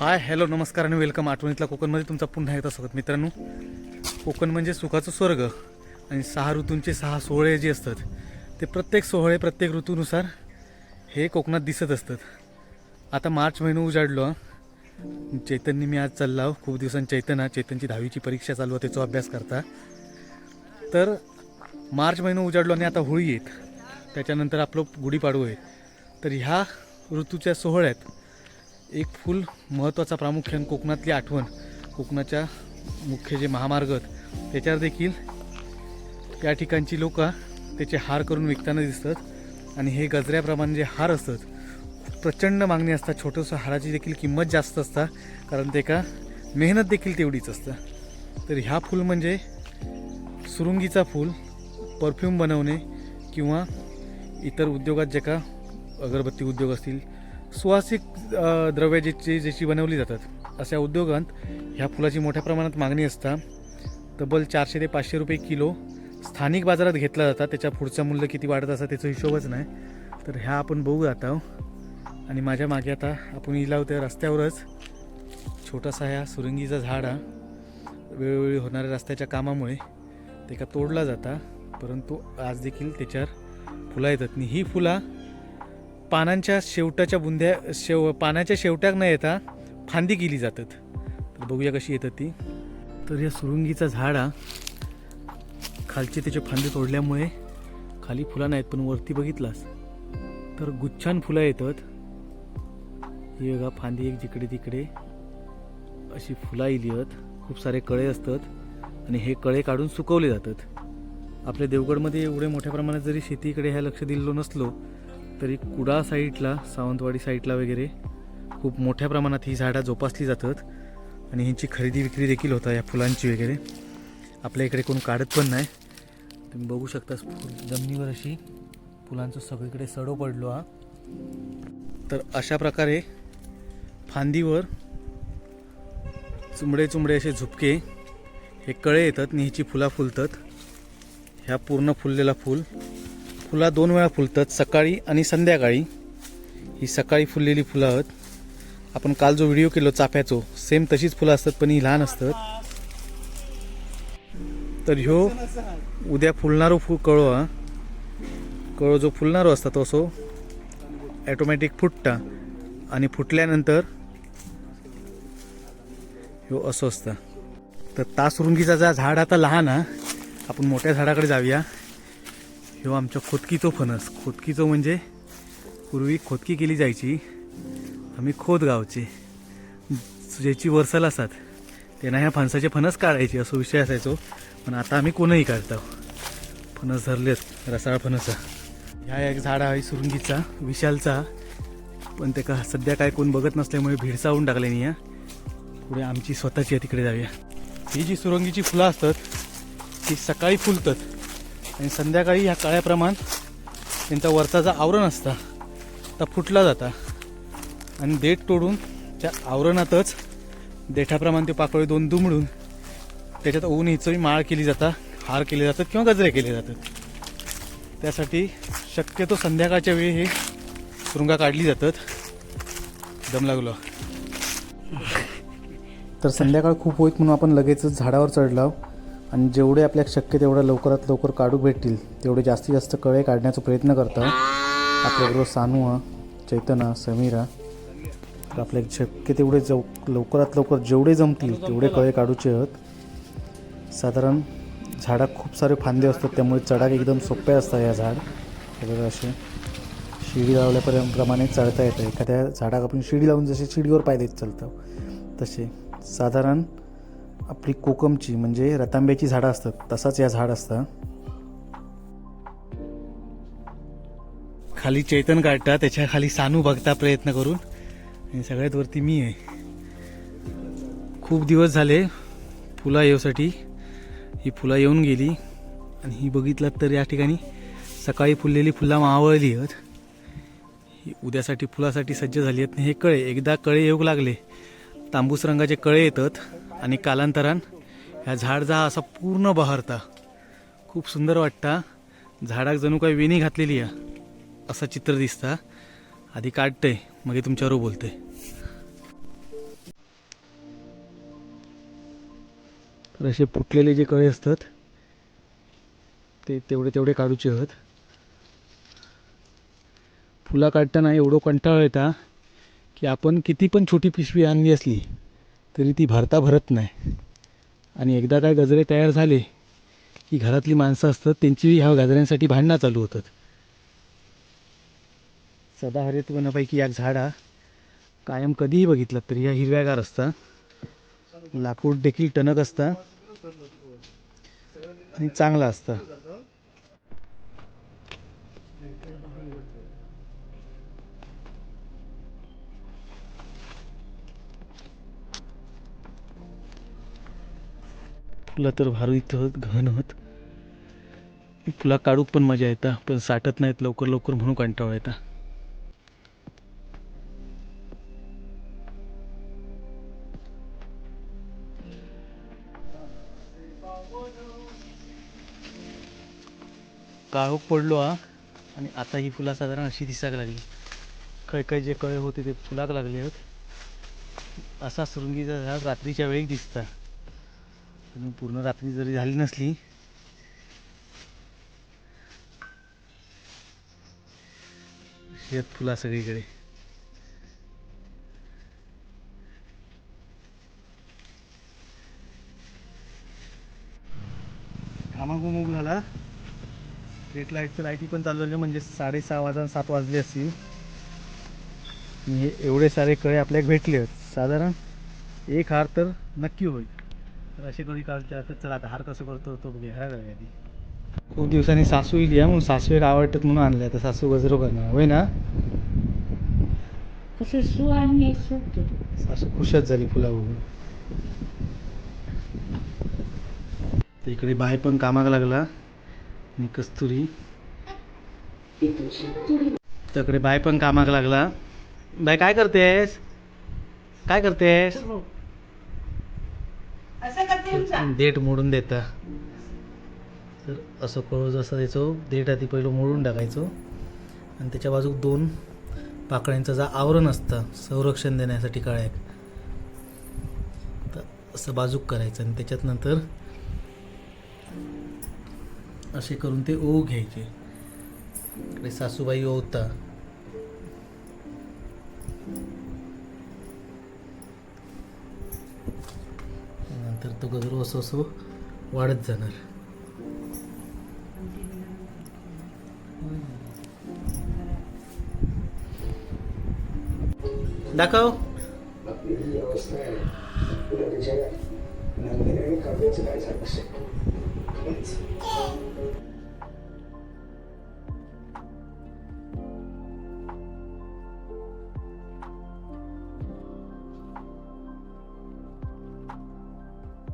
Hi hello नमस्कार आणि welcome. आठवणीतला कोकणमध्ये तुमचा पुन्हा एकदा स्वागत. मित्रांनो कोकण म्हणजे सुखाचं स्वर्ग आणि सहा ऋतूंचे सहा सोहळे जे असतात ते प्रत्येक सोहळे प्रत्येक ऋतूनुसार हे कोकणात दिसत असतात. आता मार्च महिना उजाडलो हा. चैतन्य मी आज चालला खूप दिवसांनी चैतन हा. चैतनची दहावीची परीक्षा चालू आहे त्याचा अभ्यास करता. तर मार्च महिना उजाडलो आणि आता होळी येत. त्याच्यानंतर आपलं गुढीपाडवं आहे. तर ह्या ऋतूच्या सोहळ्यात एक फूल महत्त्वाचा प्रामुख्याने कोकणातली आठवण कोकणाच्या मुख्य जे महामार्ग आहेत त्याच्यावर देखील त्या ठिकाणची लोक त्याचे हार करून विकताना दिसतात. आणि हे गजऱ्याप्रमाणे जे हार असतात खूप प्रचंड मागणी असतात. छोटंसं हाराची देखील किंमत जास्त असतात कारण ते का मेहनत देखील तेवढीच असतं. तर ह्या फूल म्हणजे सुरुंगीचा फूल परफ्यूम बनवणे किंवा इतर उद्योगात जे का अगरबत्ती उद्योग असतील सुवासिक अ, द्रव्य ज्याची ज्याची बनवली जातात अशा उद्योगांत ह्या फुलाची मोठ्या प्रमाणात मागणी असता. तब्बल चारशे ते पाचशे रुपये किलो स्थानिक बाजारात घेतला जातात त्याच्या पुढचं मूल्य किती वाढत असतं त्याचा हिशोबच नाही. तर ह्या आपण बघू आता हो. आणि माझ्या मागे आता आपण इला होत्या रस्त्यावरच छोटासा ह्या सुरंगीचा झाड. हा वेळोवेळी होणाऱ्या रस्त्याच्या कामामुळे ते का तोडला जाता परंतु आज देखील त्याच्यावर फुलं येतात. आणि ही फुला पानांच्या शेवटाच्या बुंद्या शेव पानाच्या शेवट्याक न येता फांदी केली जातात. तर बघूया कशी येतात ती. तर या सुरुंगीचा झाड हा खालचे त्याचे फांदे तोडल्यामुळे खाली फुलं नाहीत पण वरती बघितलास. तर गुच्छान फुलं येतात. ही बघा फांदी एक जिकडे तिकडे अशी फुला येली आहेत. खूप सारे कळे असतात आणि हे कळे काढून सुकवले जातात. आपल्या देवगडमध्ये एवढे मोठ्या प्रमाणात जरी शेतीकडे ह्या लक्ष दिलेलो नसलो तरी कुडाळ साईडला सावंतवाडी साईडला वगैरे खूप मोठ्या प्रमाणात ही झाडं जोपासली जातात. आणि ह्यांची खरेदी विक्री देखील होता या फुलांची वगैरे. आपल्या इकडे कोण काढत पण नाही. तुम्ही बघू शकता फुल- जमिनीवर अशी फुलांचं सगळीकडे सडो पडलो हा. तर अशा प्रकारे फांदीवर चुंबडे चुंबडे असे झुपके हे कळे येतात आणि ह्याची फुला फुलतात. ह्या पूर्ण फुललेला फूल. फुला दोन वेळा फुलतात सकाळी आणि संध्याकाळी. ही सकाळी फुललेली फुलं आहेत. आपण काल जो व्हिडिओ केलो चाफ्याचो सेम तशीच फुलं असतात पण ही लहान असतात. तर ह्यो उद्या फुलणारो फु कळो हा. कळो जो फुलणारो असता तो असो ॲटोमॅटिक फुटता. आणि फुटल्यानंतर ह्यो असं असतं. तर तासरुंगीचा जा झाड आता लहान हा. आपण मोठ्या झाडाकडे जाऊया. ह्यो आमच्या खोदकीचो फणस. खोदकीचो म्हणजे पूर्वी खोदकी केली जायची. आम्ही खोद गावचे ज्याची वर्सल असतात त्यांना ह्या फणसाचे फणस काढायचे असो विषय असायचो. पण आता आम्ही कोणही काढतो. फणस धरलेत रसाळ फणस. ह्या एक झाड आहे सुरुंगीचा विशालचा. पण ते का सध्या काय कोण बघत नसल्यामुळे भिडसावून टाकले नाही या पुढे आमची स्वतःची आहे तिकडे जाऊया. ही जी सुरंगीची फुलं असतात ती सकाळी फुलतात. आणि संध्याकाळी ह्या काळ्याप्रमाण त्यांचा वरचा जो आवरण असता तर फुटला जाता. आणि देठ तोडून त्या आवरणातच देठाप्रमाणे ते पाकळी दोन दुमडून त्याच्यात ऊन हिचवी माळ केली जाता हार केले जातात किंवा गजरे केले जातात. त्यासाठी शक्यतो संध्याकाळच्या वेळी हे तुरुंगा काढली जातात. दम लागलो. तर संध्याकाळ खूप होईत म्हणून आपण लगेचच झाडावर चढलो आणि जेवढे आपल्या शक्य तेवढ्या लवकरात लवकर काढू भेटतील तेवढे जास्तीत जास्त कळे काढण्याचा प्रयत्न करतं. आपल्याबरोबर सानू हा समीरा तर आपल्या शक्य तेवढे जव लवकरात लवकर जेवढे जमतील तेवढे कळे काढूचे आहेत. साधारण झाडात खूप सारे फांदे असतात त्यामुळे चढाक एकदम सोप्या असतात या झाड. हे असे शिडी लावल्यापर्यंत प्रमाणे चढता येतं. एखाद्या झाडाक आपण शिडी लावून जसे शिडीवर पाय देत चालतं तसे साधारण आपली कोकमची म्हणजे रतांब्याची झाडं असतात तसाच या झाड असतं. खाली चैतन काढता त्याच्याखाली सानू बघता प्रयत्न करून. आणि सगळ्यात वरती मी आहे. खूप दिवस झाले फुला येऊसाठी ही फुलं येऊन गेली. आणि ही बघितलात तर या ठिकाणी सकाळी फुललेली फुलं मावळली आहेत. ही उद्यासाठी फुलासाठी सज्ज झाली आहेत. हे कळे एकदा कळे येऊ लागले. तांबूस रंगाचे कळे येतात. आणि कालांतरान ह्या झाड जा असा पूर्ण बहरता. खूप सुंदर वाटता. झाडाक जणू काही वेणी घातलेली आहे असं चित्र दिसता. आधी काढते मग तुमच्यावर बोलते तर असे फुटलेले जे कळे असतात ते तेवढे तेवढे काढूचे आहोत. फुला काढताना एवढं कंटाळ येता की आपण किती पण छोटी पिशवी आणली असली तरी ती भरता भरत नाही. आणि एकदा काय गजरे तयार झाले की घरातली माणसं असतात त्यांची ह्या गजऱ्यांसाठी भांडणं चालू होतात. सदाहरित वनापैकी एक झाड हा कायम कधीही बघितलं तरी ह्या हिरव्यागार असता. लाकूड देखील टणक असता. आणि चांगला असता. फुलं तर भारीत होत घन होत. फुला काढूक पण मजा येता पण साठत नाहीत लवकर लवकर म्हणून कंटाळा येता. काळोख पडलो हा. आणि आता ही फुलं साधारण अशी दिसायला लागली. काही काही जे कळे होते ते फुलाक लागले आहेत असा सुरुंगीचा झाड रात्रीच्या वेळी दिसता. अजून पूर्ण रात्री जरी झाली नसली शेत फुला सगळीकडे. कामागोमोग झाला. स्ट्रीट लाईटचं लाईटी पण चालू झाली म्हणजे साडेसहा वाजा सात वाजले असतील. हे एवढे सारे कळे आपल्याला भेटले आहेत साधारण एक हार तर नक्की होईल. तर असे कधी असं चला आता हार कसं करतो तो बघूया हा आधी. खूप दिवसांनी सासू येईल या म्हणून सासू एक आवडतात म्हणून आणले आता सासू गजरो करणार होय ना? कसं सु सासू खुशच झाली फुला बघून. तर इकडे बाय पण कामाला लागला. आणि कस्तुरी तकडे बाय पण कामाला लागला. बाय काय करतेस? काय करतेस? देठ मोडून देता. तर असं कळू जसं द्यायचो देठ आधी पहिलं मोडून टाकायचो. आणि त्याच्या बाजूक दोन पाकळ्यांचं जा आवरण असतं संरक्षण देण्यासाठी काळ्याक तर असं बाजूक करायचं आणि त्याच्यात नंतर असे करून ते ओव घ्यायचे. इकडे सासूबाई ओवता. तो गजरो असं असं वाढत जाणार. दाखव.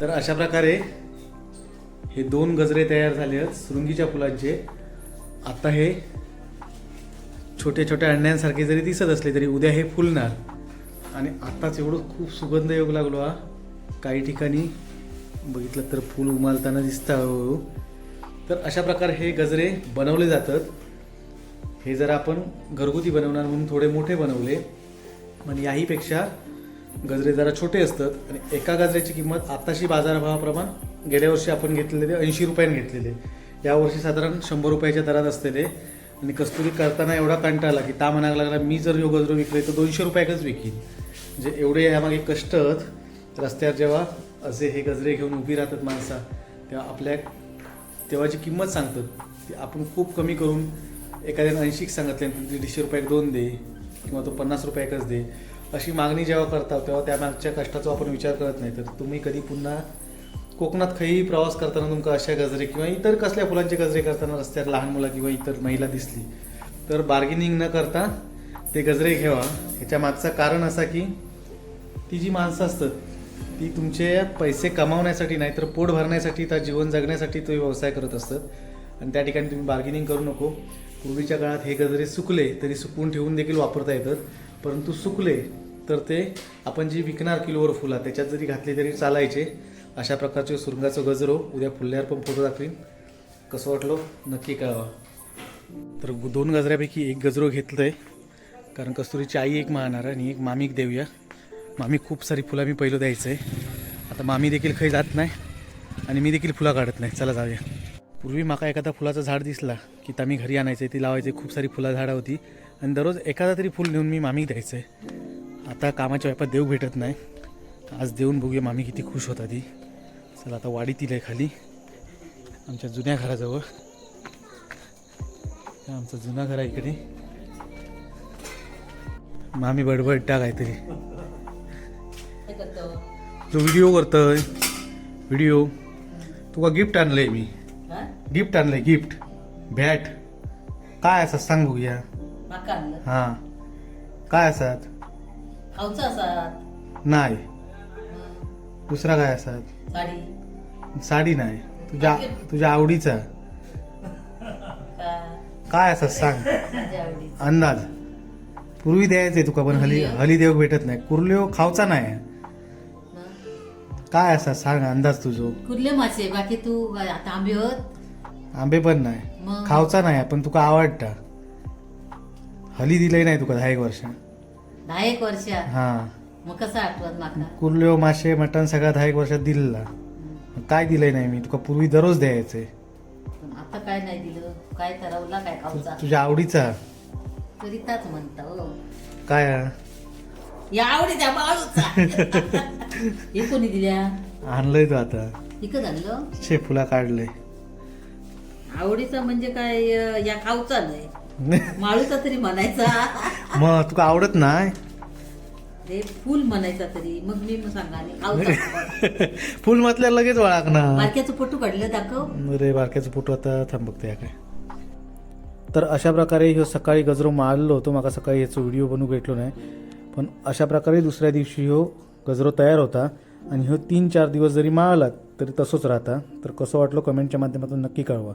तर अशा प्रकारे हे दोन गजरे तयार झाले आहेत सुरुंगीच्या फुलांचे. आता हे छोट्या छोट्या अंड्यांसारखे जरी दिसत असले तरी उद्या हे फुलणार. आणि आत्ताच एवढं खूप सुगंध येऊ लागलो हा. काही ठिकाणी बघितलं तर फूल उमालताना दिसतं हळूहळू हो, हो. तर अशा प्रकारे हे गजरे बनवले जातात. हे जर आपण घरगुती बनवणार म्हणून थोडे मोठे बनवले. पण याहीपेक्षा गजरे जरा छोटे असतात आणि एका गजऱ्याची किंमत आताशी बाजारभावाप्रमाण गेल्या वर्षी आपण घेतलेले ऐंशी रुपयाने घेतलेले यावर्षी साधारण शंभर रुपयाच्या दरात असलेले आणि कस्तुरी करताना एवढा कंटाळला की ता म्हणायला लागला मी जर यो गजरो विकले तर दोनशे रुपयाकच विकीन. म्हणजे एवढे यामागे कष्ट रस्त्यावर जेव्हा असे हे गजरे घेऊन उभी राहतात माणसा तेव्हा आपल्या तेव्हाची किंमत सांगतात. ती आपण खूप कमी करून एखाद्यानं ऐंशीक सांगितले दीडशे रुपयाक दोन दे किंवा तो पन्नास रुपयाकच दे. अशी मागणी जेव्हा करता तेव्हा त्यामागच्या कष्टाचा आपण विचार करत नाही. तर तुम्ही कधी पुन्हा कोकणात काही प्रवास करताना तुमका अशा गजरे किंवा इतर कसल्या फुलांचे गजरे करताना रस्त्यावर लहान मुलं किंवा इतर महिला दिसली तर बार्गेनिंग न करता ते गजरे घ्यावा. ह्याच्या मागचं कारण असा की ती जी माणसं असतात ती तुमचे पैसे कमावण्यासाठी नाही तर पोट भरण्यासाठी त्या जीवन जगण्यासाठी तो व्यवसाय करत असतात. आणि त्या ठिकाणी तुम्ही बार्गेनिंग करू नको. पूर्वीच्या काळात हे गजरे सुकले तरी सुकून ठेवून देखील वापरता येतात. परंतु सुकले तर ते आपण जी विकणार किलोवर फुला त्याच्यात जरी घातले तरी चालायचे. अशा प्रकारचे सुरंगाचं गजरो उद्या फुलल्यावर पण फोटो दाखवीन. कसं वाटलो? नक्की कळवा. तर दोन गजऱ्यापैकी एक गजरो घेतलं आहे कारण कस्तुरीची आई एक मागणार आणि एक मामीक देऊया मामी खूप सारी फुलं मी पहिलं द्यायचं आहे आता मामी देखील खाई जात नाही आणि मी देखील फुलं काढत नाही. चला जाऊया. पूर्वी माका एखादा फुलाचं झाड दिसला की तर मी घरी आणायचे ती लावायचे खूप सारी फुलं झाडं होती. आणि दररोज एखादा तरी फुल नेऊन मी मामीक द्यायचं आता कामाच्या व्यापात देऊ भेटत नाही. आज देऊन बघूया मामी किती खुश होता ती चला आता वाडीतील आहे खाली. आमच्या जुन्या घराजवळ. आमचं जुना घर आहे इकडे. मामी बडबडटा काहीतरी. जो व्हिडिओ करतोय. व्हिडिओ तुका गिफ्ट आणलंय मी. गिफ्ट आणलंय गिफ्ट भॅट काय असं सांग बघूया. हा. काय खाऊचं असात. नाही. दुसरा काय असतात साडी. साडी नाही. तुझ्या तुझ्या आवडीचा. का? काय असं सांग. माझ्या अंदाज. पूर्वी द्यायचंय तुका पण हली हली देऊ भेटत नाही. कुर्ल्यो खावचा नाही. काय असा सांग अंदाज तुझो? कुर्ले मासे बाकी तू आता आंबे होत? आंबे पण नाही. मग? खावचा नाही पण तुका आवडता. हली दिलंय नाही तुका दहा एक वर्ष. दहा एक वर्ष? हा. मग कसं आठवत माका कुर्ल्यो मासे मटण सगळं दहा एक वर्षात दिलेला काय दिलंय नाही मी तुका पूर्वी दररोज द्यायचंय पण आता काय नाही दिलं? काय ठरवला? काय खाऊचा? तुझ्या आवडीचा. तरी ताच म्हणता हो. काय? या आवडीच्या बाळूचा. हे कोणी दिल्या? आणलंय तू आता. इकत आणलं शे फुला काढलंय. आवडीचा म्हणजे काय या खाऊचा नाही माळूचा तरी म्हणायचा. मग तुका आवडत हे फुल म्हणायचा तरी. मग मी मग सांगा आणि फुल म्हटल्या लगेच वळाकणार बारक्याचं फोटो काढलं दाखव. रे बारक्याचं फोटो आता थांब बघते काय. तर अशा प्रकारे ह्यो सकाळी गजरो मारलो होतो. माका सकाळी ह्याचो व्हिडिओ बनवू भेटलो नाही पण अशा प्रकारे दुसऱ्या दिवशी ह्यो गजरो तयार होता. आणि ह्यो तीन चार दिवस जरी माळलात तरी तसंच राहता. तर कसं वाटलं कमेंटच्या माध्यमातून नक्की कळवा.